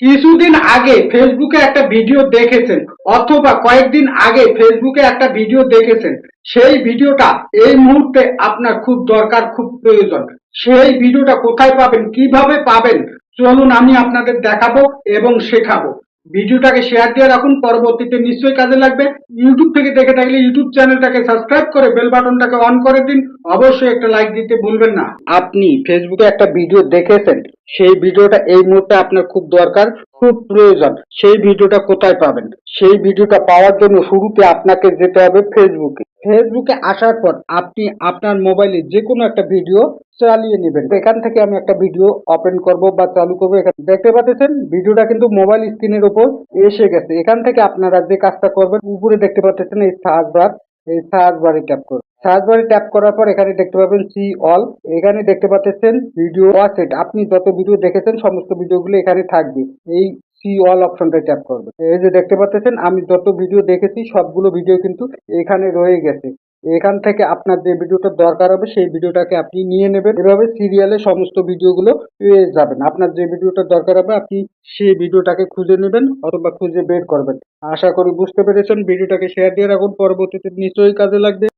কিছুদিন আগে ফেসবুকে একটা ভিডিও দেখেছেন, অথবা কয়েকদিন আগে ফেসবুকে একটা ভিডিও দেখেছেন। সেই ভিডিওটা এই মুহূর্তে আপনার খুব দরকার, খুব প্রয়োজন। সেই ভিডিওটা কোথায় পাবেন, কীভাবে পাবেন, চলুন আমি আপনাদের দেখাবো এবং শেখাবো। ভিডিওটাকে শেয়ার দিয়ে রাখুন, পরবর্তীতে নিশ্চয়ই কাজে লাগবে। ইউটিউব থেকে দেখে থাকলে ইউটিউব চ্যানেলটাকে সাবস্ক্রাইব করে বেল বাটনটাকে অন করে দিন। অবশ্যই একটা লাইক দিতে ভুলবেন না। আপনি ফেসবুকে একটা ভিডিও দেখেছেন? সেই ভিডিওটা এই মুহূর্তে আপনার খুব দরকার, খুব প্রয়োজন। সেই ভিডিওটা কোথায় পাবেন? সেই ভিডিওটা পাওয়ার জন্য শুরুতে আপনাকে যেতে হবে ফেসবুকে ফেসবুকে আসার পর আপনি আপনার মোবাইলে যে কোনো একটা ভিডিও চালিয়ে নেবেন। এখান থেকে আমি একটা ভিডিও ওপেন করব বা চালু করব। এখানে দেখতে পাচ্ছেন, ভিডিওটা কিন্তু মোবাইল স্ক্রিনের উপর এসে গেছে। এখান থেকে আপনারা যে কাজটা করবেন, উপরে দেখতে পাচ্ছেন এই সার্চ বার এই সার্চ বারে ট্যাপ করুন। সার্চ বারে ট্যাপ করার পর এখানে দেখতে পাবেন সি অল এখানে দেখতে পাচ্ছেন ভিডিও ওয়াচেট আপনি যত ভিডিও দেখেছেন, সমস্ত ভিডিওগুলো এখানে থাকবে। এই সি অল অপশনটা ট্যাপ করবেন। এই যে দেখতে পাচ্ছেন, আমি যত ভিডিও দেখেছি, সবগুলো ভিডিও কিন্তু এখানে রয়ে গেছে। এখান থেকে আপনার যে ভিডিওটা দরকার হবে, সেই ভিডিওটাকে আপনি নিয়ে নেবেন। এভাবে সিরিয়ালে সমস্ত ভিডিওগুলো পেয়ে যাবেন। আপনার যে ভিডিওটা দরকার হবে, আপনি সেই ভিডিওটাকে খুঁজে নেবেন অথবা খুঁজে বের করবেন। আশা করি বুঝতে পেরেছেন। ভিডিওটাকে শেয়ার দিয়ে রাখুন। পরবর্তীতে নিশ্চয়ই কাজে লাগবে।